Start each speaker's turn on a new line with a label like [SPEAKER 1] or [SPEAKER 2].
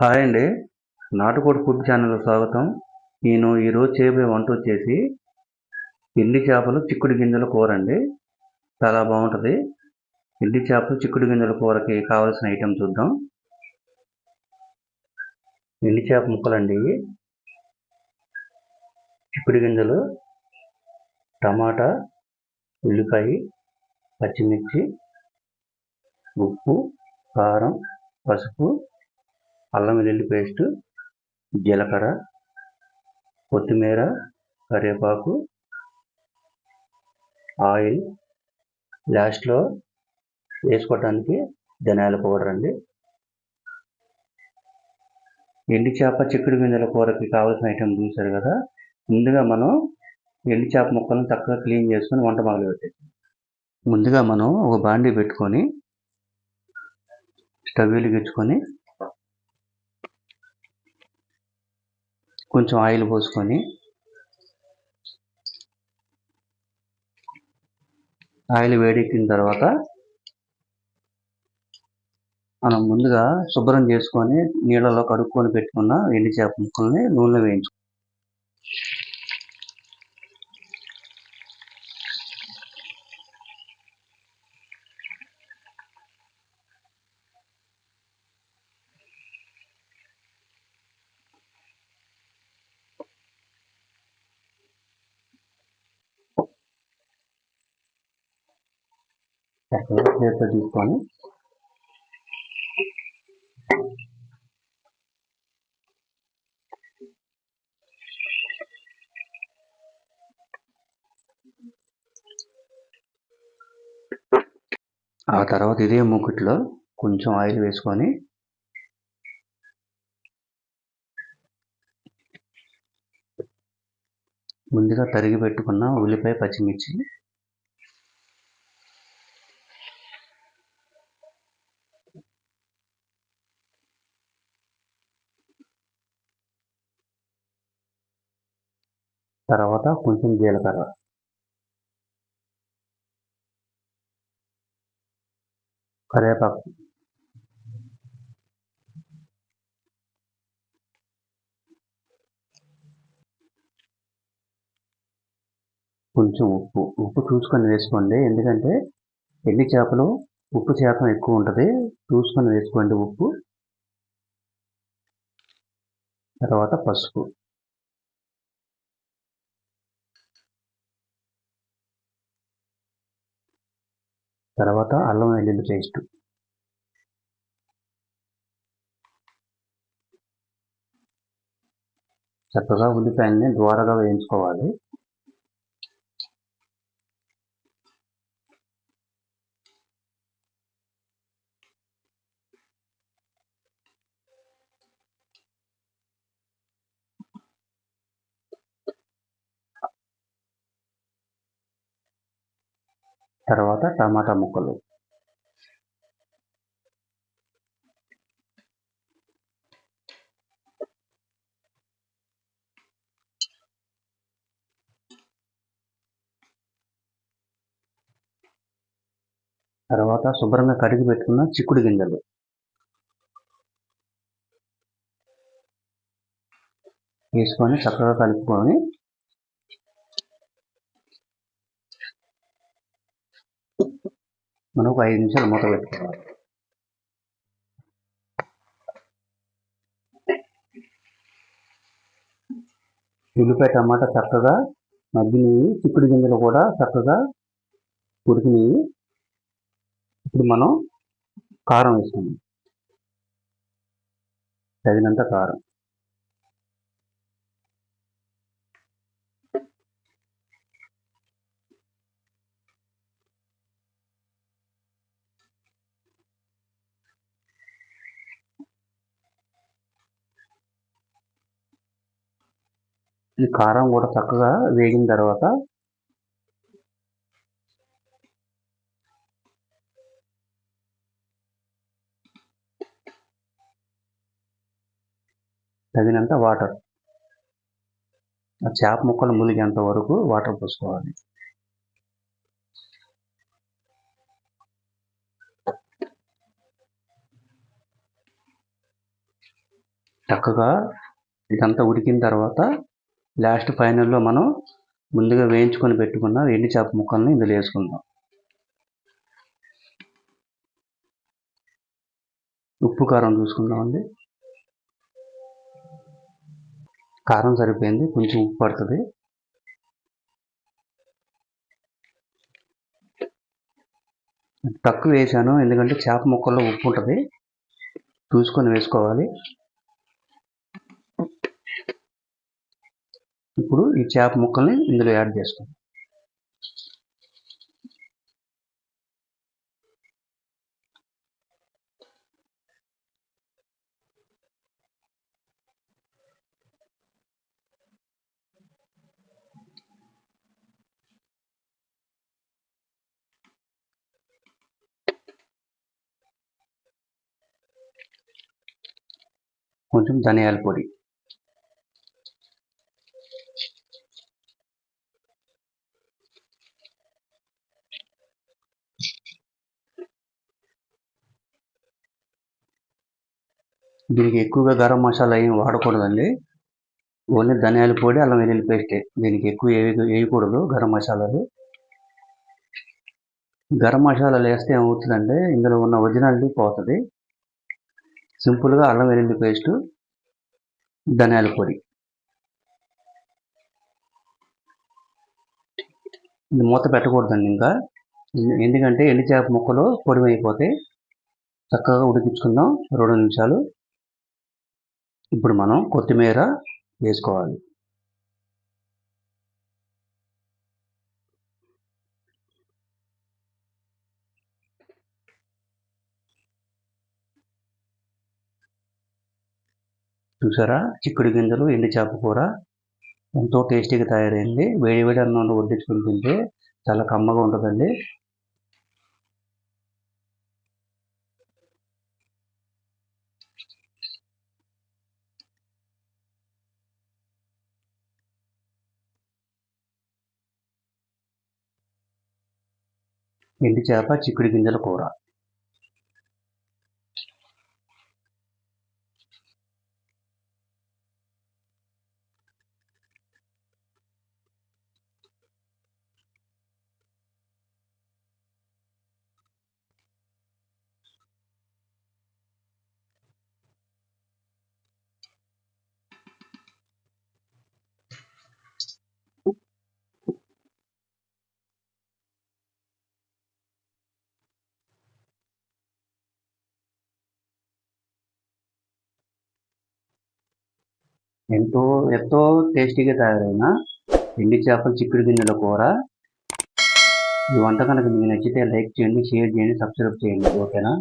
[SPEAKER 1] Hi అండి. నాటుకోడి food ఛానల్కి స్వాగతం. నేను ఈరోజు చేయబోయే వంట వచ్చేసి ఎండి చేపలు చిక్కుడు గింజల కూర అండి. చాలా బాగుంటుంది. ఎండి చేపలు చిక్కుడు గింజల కూరకి కావాల్సిన ఐటెం చూద్దాం. ఎండి చేప ముక్కలండి ఇవి. చిక్కుడు గింజలు టమాటా ఉల్లిపాయ పచ్చిమిర్చి ఉప్పు కారం పసుపు అల్లం వెల్లుల్లి పేస్ట్ జీలకర్ర కొత్తిమీర కరివేపాకు ఆయిల్. లాస్ట్లో వేసుకోవడానికి ధనియాల పౌడర్ అండి. ఎండి చేప చిక్కుడు గింజల కూరకి కావాల్సిన ఐటెం చూశారు కదా. ముందుగా మనం ఎండి చేప ముక్కలను చక్కగా క్లీన్ చేసుకొని వంట మొదలు పెట్టేసి ముందుగా మనం ఒక బాండీ పెట్టుకొని స్టవ్ వెలిగించుకొని కొంచెం ఆయిల్ పోసుకొని ఆయిల్ వేడెక్కిన తర్వాత మనం ముందుగా శుభ్రం చేసుకొని నీళ్ళలో కడుక్కొని పెట్టుకున్న ఎండి చేప ముక్కల్ని నూనెలో వేయించుకోవాలి. చక్కగా ప్లేట్లో తీసుకొని ఆ తర్వాత ఇదే మూకుట్లో కొంచెం ఆయిల్ వేసుకొని ముందుగా తరిగి పెట్టుకున్న ఉల్లిపాయ పచ్చిమిర్చి తర్వాత కొంచెం జీలకర్ర. కరివేపాకు. కొంచెం ఉప్పు. ఉప్పు చూసుకొని వేసుకోండి. ఎందుకంటే ఎన్ని చేపలు ఉప్పు శాతం ఎక్కువ ఉంటుంది. చూసుకొని వేసుకోండి ఉప్పు. తర్వాత పసుపు. తర్వాత అల్లం వెల్లుల్లి పేస్ట్. చక్కగా ఉల్లిపాయలని ద్వారగా వేయించుకోవాలి. తర్వాత టమాటా ముక్కలు. తర్వాత శుభ్రంగా కడిగి పెట్టుకున్న చిక్కుడు గింజలు. వేసుకొని చక్కగా కలుపుకొని మనం ఒక ఐదు నిమిషాలు మూత పెట్టుకోవాలి ఉల్లిపాయ టమాటా చక్కగా మగ్గినవి చిక్కుడు గింజలు కూడా చక్కగా ఉడికినవి. ఇప్పుడు మనం కారం వేసుకుందాం. తగినంత కారం. ఈ కారం కూడా చక్కగా వేగిన తర్వాత తగినంత వాటర్. ఆ చేప ముక్కలు మునిగేంత వరకు వాటర్ పోసుకోవాలి. చక్కగా ఇదంతా ఉడికిన తర్వాత లాస్ట్ ఫైనల్లో మనం ముందుగా వేయించుకొని పెట్టుకున్న ఎండి చేప ముక్కల్ని ఇందులో వేసుకుందాం. ఉప్పు కారం చూసుకుందామండి. కారం సరిపోయింది కొంచెం ఉప్పు పడుతుంది. తక్కువ వేసాను ఎందుకంటే చేప ముక్కల్లో ఉప్పు ఉంటుంది. చూసుకొని వేసుకోవాలి. ఇప్పుడు ఈ చేప ముక్కల్ని ఇందులో యాడ్ చేసుకోండి కొంచెం ధనియాల పొడి. దీనికి ఎక్కువగా గరం మసాలా ఏం వాడకూడదండి. ఓన్లీ ధనియాల పొడి అల్లం వెల్లుల్లి పేస్టే దీనికి ఎక్కువ ఏవి వేయకూడదు గరం మసాలాలు. గరం మసాలాలు వేస్తే ఏమవుతుందంటే ఇందులో ఉన్న ఒరిజినాలిటీ పోతుంది. సింపుల్గా అల్లం వెల్లుల్లి పేస్టు ధనియాల పొడి. ఇది మూత పెట్టకూడదండి ఇంకా. ఎందుకంటే ఎండి చేప ముక్కలు పొడిమైపోతే చక్కగా ఉడికించుకుందాం. రెండు నిమిషాలు. ఇప్పుడు మనం కొత్తిమీర వేసుకోవాలి. చూసారా? చిక్కుడు గింజలు ఎండు చేప కూర ఎంతో టేస్టీగా తయారైంది. వేడి వేడి అన్నంలో వడ్డించుకుని తింటే చాలా కమ్మగా ఉంటుందండి. ఎండు చేప చిక్కుడు గింజల కూర. ఎంతో ఎంతో టేస్టీగా తయారైన ఎండి చేపల చిక్కుడు గింజల కూర. ఈ వంట కనుక మీకు నచ్చితే లైక్ చేయండి షేర్ చేయండి సబ్స్క్రైబ్ చేయండి. ఓకేనా?